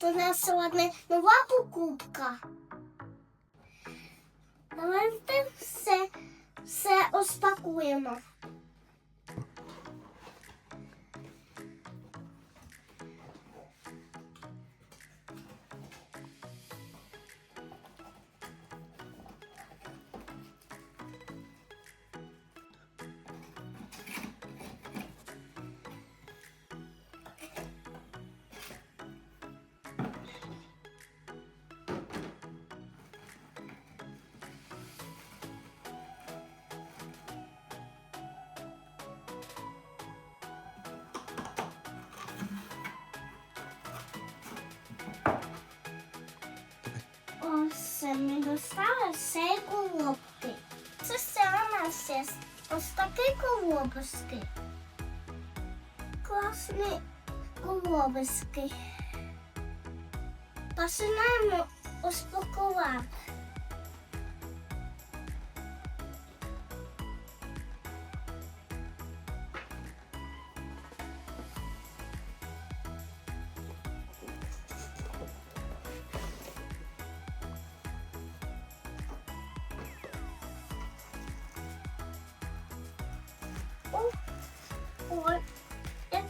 то нас сьогодні нова покупка. Давайте все, все розпакуємо. Ми достали цей колобки. Це все у нас є ось такі колобочки. Класні колобочки. Починаємо розпакувати.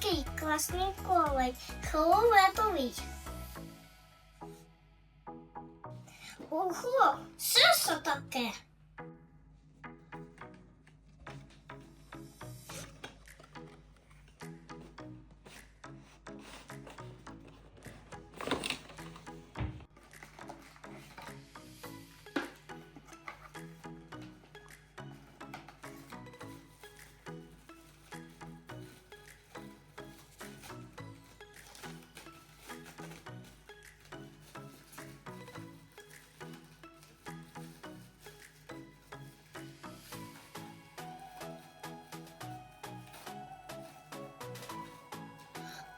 Який класний колей. Фіолетовий. Ого, що це таке?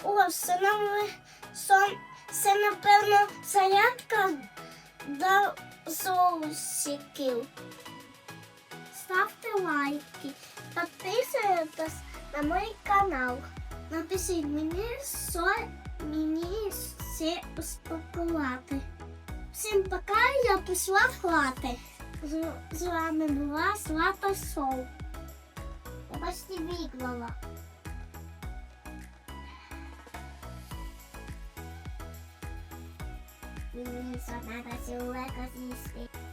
О, це сон, це напевно зарядка до соусиків. Ставте лайки, підписуйтесь на мій канал. Напишіть мені, що мені все успокоювати. Всім пока, я пішла хвати. З, з вами була Злата Шоу. Я почти いいそな場所を明かして